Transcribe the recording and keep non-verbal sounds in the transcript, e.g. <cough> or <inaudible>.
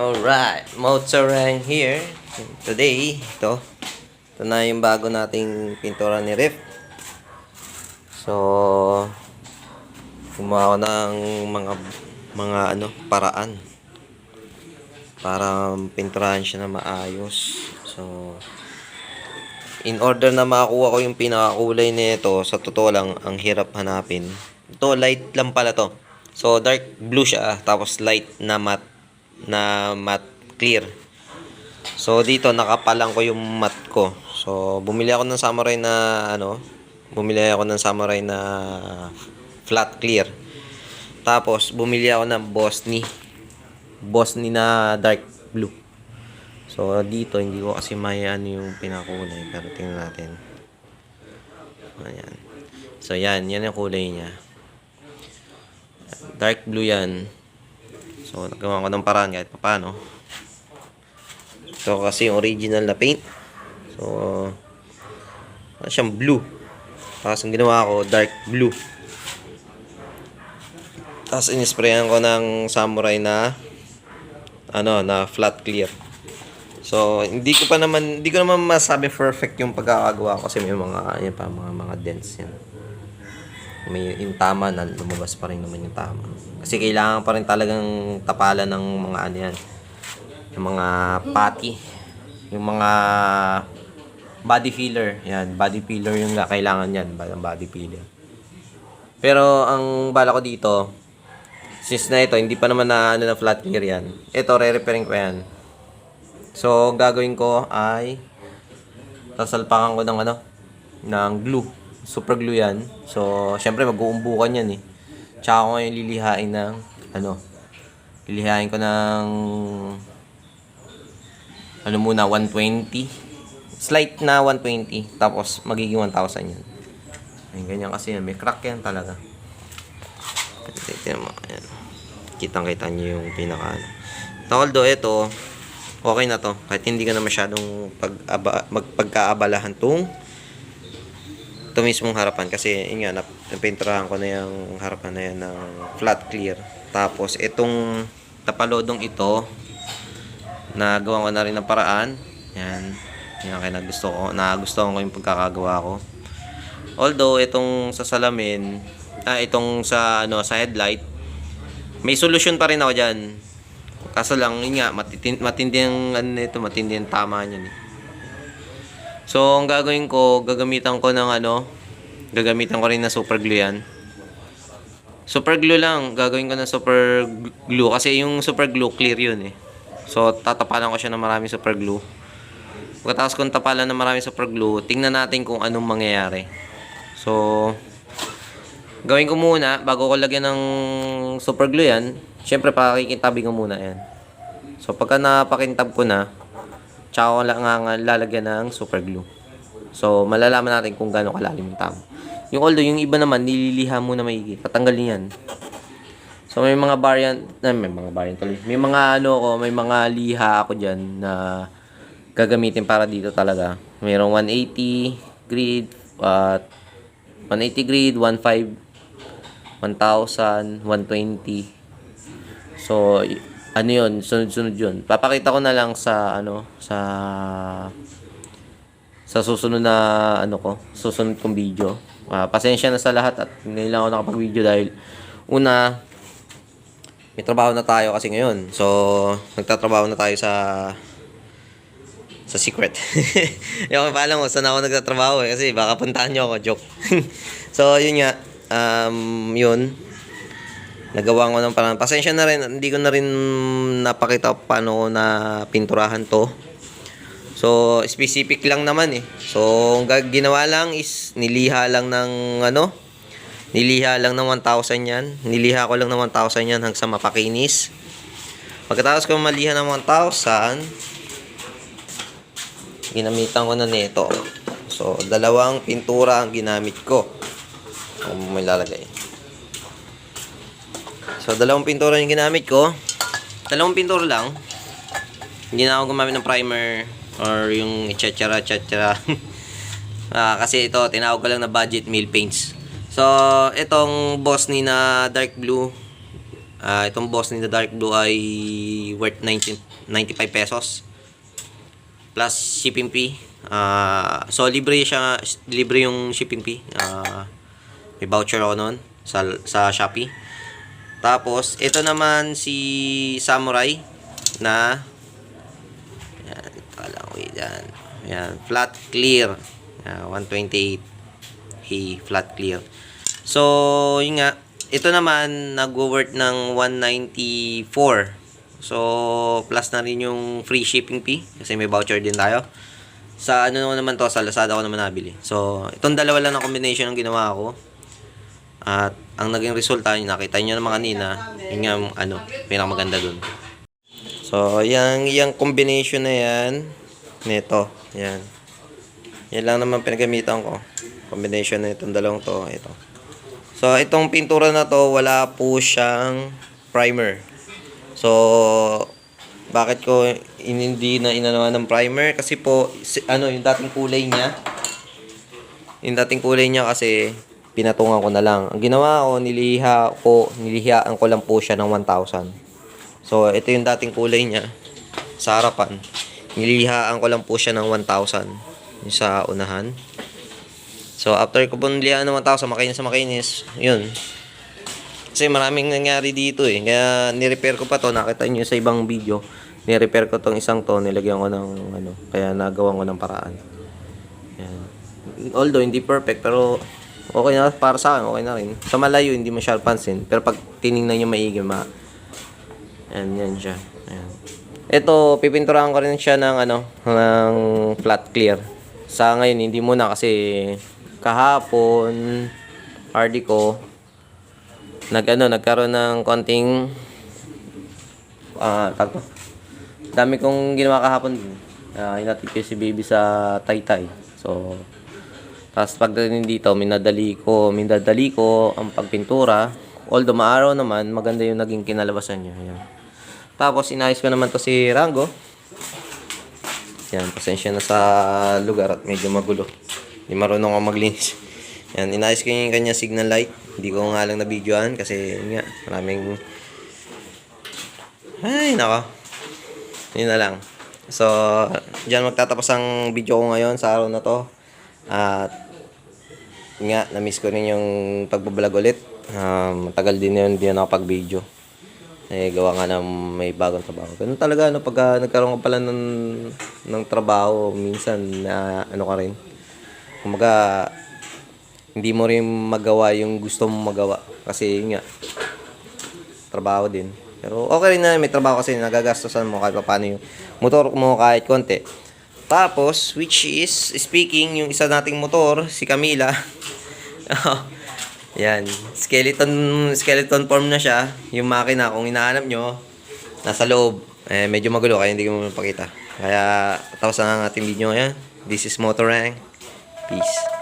Alright, Mozarang here. Today, ito. Ito na yung bago nating pintura ni Rip. So, gumawa ng mga mga ano, paraan para pinturahan siya na maayos. So, in order na makakuha ko yung pinakakulay nito, sa totoo lang, ang hirap hanapin. Ito, light lang pala to. So, dark blue siya, tapos light na matte, na matte clear. So, dito, nakapalang ko yung matte ko. So, bumili ako ng samurai na, ano, bumili ako ng samurai na flat clear. Tapos, bumili ako ng Bosni. Bosni na dark blue. So, dito, hindi ko kasi mayan yung pinakulay. Pero tingnan natin. Ayan. So, yan. Yan yung kulay niya. Dark blue yan. So, nagawa ko ng paraan kahit paano. Ito kasi yung original na paint. So, ano siyang blue. Tapos, ang ginawa ko, dark blue. Tapos, inisprayan ko ng samurai na ano, na flat clear. So, hindi ko pa naman, hindi ko naman masabi perfect yung pagkakagawa ko kasi may mga, yan pa, mga, mga dents yan. May yung tama na lumabas pa rin naman yung tama. Kasi kailangan pa rin talagang tapalan ng mga ano yan. Yung mga pati. Yung mga body filler. Yan, body filler yung nga kailangan yan. Body filler. Pero ang bala ko dito, since na ito, hindi pa naman na, ano, na flat clear yan. Ito, re-repairing ko yan. So, gagawin ko ay sasalpakan ko ng ano, ng glue. Super glue yan. So, syempre mag-uumbukan yan eh. Tsaka ko ngayon lilihain ng ano, lilihain ko ng ano muna, 120. Slight na 120. Tapos, magiging 1,000 yan. Ayun, ganyan kasi yan. May crack yan talaga. Tignan mo. Ayan. Kitang-kita nyo yung pinaka ano. Although, ito, okay na to. Kahit hindi ka na masyadong pag magpagkaabalahan tong ito mismong harapan. Kasi, yun nga, nap- napinturahan ko na yung harapan na yan ng flat clear. Tapos, itong tapalodong ito, nagawa ko na rin ng paraan. Yan. Yan kaya nagusto ko. Nagustuhan ko yung pagkakagawa ko. Although, itong sa salamin, ah, itong sa, ano, sa headlight, may solusyon pa rin ako dyan. Kaso lang, yun nga, matindi, matindi ang, ano nito, matindi ang tama niyan eh. So, ang gagawin ko, gagamitan ko ng ano, gagamitan ko rin na super glue yan. Super glue lang, gagawin ko ng super glue kasi yung super glue clear yun eh. So, tatapalan ko siya ng maraming super glue. Pagkatapos kong tapalan ng maraming super glue, tingnan natin kung anong mangyayari. So, gawin ko muna, bago ko lagyan ng super glue yan, syempre pakikintabi ko muna yan. So, pagka napakintab ko na, tsaka lang nga lalagyan ng super glue. So, malalaman natin kung gaano kalalim yung tama. Yung although, yung iba naman, nililiha muna maigi. Tatanggalin yan. So, may mga variant, na may mga variant tuloy. May mga ano ko, may mga liha ako dyan na gagamitin para dito talaga. Mayroong 180 grid, at 180 grid, 15, 1,000, 120. So, ano yun, sunod-sunod yun. Papakita ko na lang sa, ano, sa, sa susunod na, ano ko, susunod kong video. Ah, pasensya na sa lahat at ngayon lang ako nakapag-video dahil, una, may trabaho na tayo kasi ngayon. So, nagtatrabaho na tayo sa sa secret. <laughs> Yung pa alam mo, saan ako nagtatrabaho eh. Kasi baka puntahan nyo ako, joke. <laughs> so, yun nga. Um, yun. Nagawa ko ng parang. Pasensya na rin. Hindi ko na rin napakita paano na pinturahan to. So, specific lang naman eh. So, ang ginawa lang is niliha lang ng ano, niliha lang ng 1,000 yan. Niliha ko lang ng 1,000 yan hanggang sa mapakinis. Pagkatapos ko maliha ng 1,000, ginamitan ko na nito. So, dalawang pintura ang ginamit ko. Kung may lalagay. So, dalawang pintura yung ginamit ko. Dalawang pintura lang. Hindi na ako gumamit ng primer or yung etcetera, etcetera. <laughs> ah, kasi ito, tinawag ko lang na budget meal paints. So, itong boss ni na dark blue, ah, itong boss ni na dark blue ay worth 19 95 pesos. Plus shipping fee. Ah, so libre siya, libre yung shipping fee. Ah, may voucher ako noon sa sa Shopee. Tapos ito naman si Samurai na yan, lang wait yan. Yan, flat clear. Yan, 128 A flat clear. So, yun nga, ito naman nag-worth ng 194. So, plus na rin yung free shipping fee kasi may voucher din tayo. Sa ano naman to, sa Lazada ko naman nabili. So, itong dalawa lang na combination ang ginawa ko. At ang naging resulta, yung nakita nyo naman kanina, yun nga, ano, pinakamaganda dun. So, yung, yung combination na yan, nito, yan. Yan lang naman pinagamitan ko. Combination na itong dalawang to, ito. So, itong pintura na to, wala po siyang primer. So, bakit ko in- hindi na inanawan ng primer? Kasi po, ano, yung dating kulay niya, yung dating kulay niya kasi pinatungan ko na lang. Ang ginawa ko, niliha ko, nilihaan ko lang po siya ng 1,000. So, ito yung dating kulay niya sa harapan. Nilihaan ko lang po siya ng 1,000 yung sa unahan. So, after ko po nilihaan ng 1,000, makinis sa makinis, yun. Kasi maraming nangyari dito eh. Kaya nirepair ko pa to, nakita niyo sa ibang video. Nirepair ko tong isang to, nilagyan ko ng ano, kaya nagawan ko ng paraan. Yan. Although hindi perfect pero okay na para sa akin, okay na rin. Sa malayo hindi siya pansin, pero pag tiningnan niyo maigi ma Yan, yan siya. Ayan. Ito, pipinturahan ko rin siya ng ano, ng flat clear. Sa ngayon hindi muna kasi kahapon RD ko nag ano, nagkaroon ng konting ah to. Dami kong ginawa kahapon. Uh, inatid ko si baby sa Taytay. So, tapos pagdating dito, minadali ko, minadali ko ang pagpintura. Although maaraw naman, maganda yung naging kinalabasan niya. Ayan. Tapos inayos ko naman to si Rango. Yan, pasensya na sa lugar at medyo magulo. Hindi marunong ako maglinis. Yan, inayos ko yung kanya signal light. Hindi ko nga lang na-videoan kasi nga, maraming... Ay, nako. Yun na lang. So, dyan magtatapos ang video ko ngayon sa araw na to. At, nga, na-miss ko rin yung pagbablog ulit. Um, matagal din yun, hindi na nakapag-video. Eh, gawa nga ng may bagong trabaho. Ganun talaga, ano, pagka nagkaroon ka pala ng, ng trabaho, minsan, na, ano ka rin. Kumaga, hindi mo rin magawa yung gusto mong magawa. Kasi, yun nga, trabaho din. Pero okay rin na may trabaho kasi nagagastosan mo kahit paano yung motor mo kahit konti. Tapos, which is, speaking, yung isa nating motor, si Camila. <laughs> Yan. Skeleton, skeleton form na siya. Yung makina, kung hinahanap nyo, nasa loob. Eh, medyo magulo kaya hindi ko mapakita. Kaya, tapos ang ating video ngayon. This is Motorang. Peace.